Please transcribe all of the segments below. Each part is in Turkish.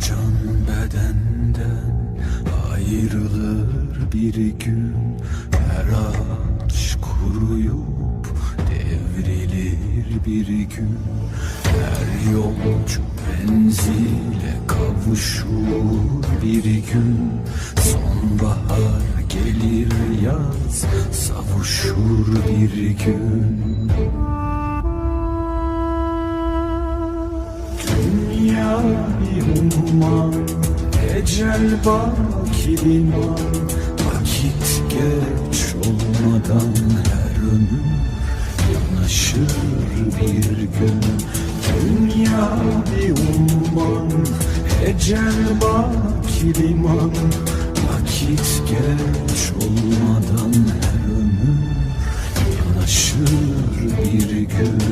can bedenden ayrılır bir gün. Her ağaç kuruyup devrilir bir gün. Her yolcu menzile kavuşur bir gün. Sonbahar gelir yaz savuşur bir gün umman Ecel baki liman Vakit geç olmadan her ömür Yanaşır bir gün. Dünya bir umman Ecel baki liman Vakit geç olmadan her ömür Yanaşır bir gün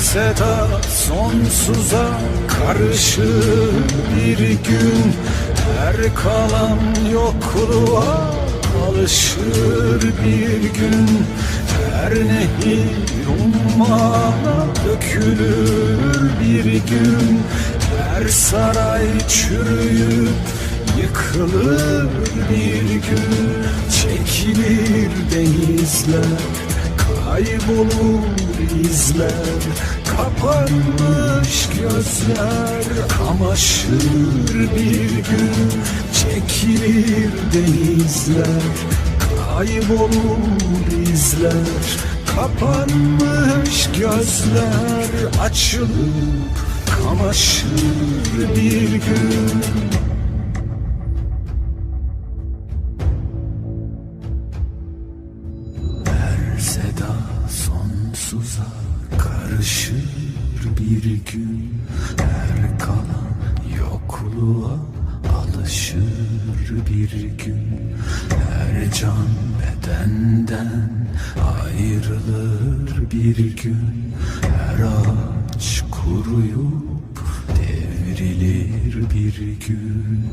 seda sonsuza karışır bir gün. Her kalan yokluğa alışır bir gün. Her nehir ummana dökülür bir gün. Her saray çürüyüp yıkılır bir gün. Çekilir denizler Kaybolur izler Kapanmış gözler Kamaşır bir gün Çekilir denizler Kaybolur izler Kapanmış gözler Açılıp kamaşır bir gün seda sonsuza karışır bir gün. Her kalan yokluğa alışır bir gün. Her can bedenden ayrılır bir gün. Her ağaç kuruyup devrilir bir gün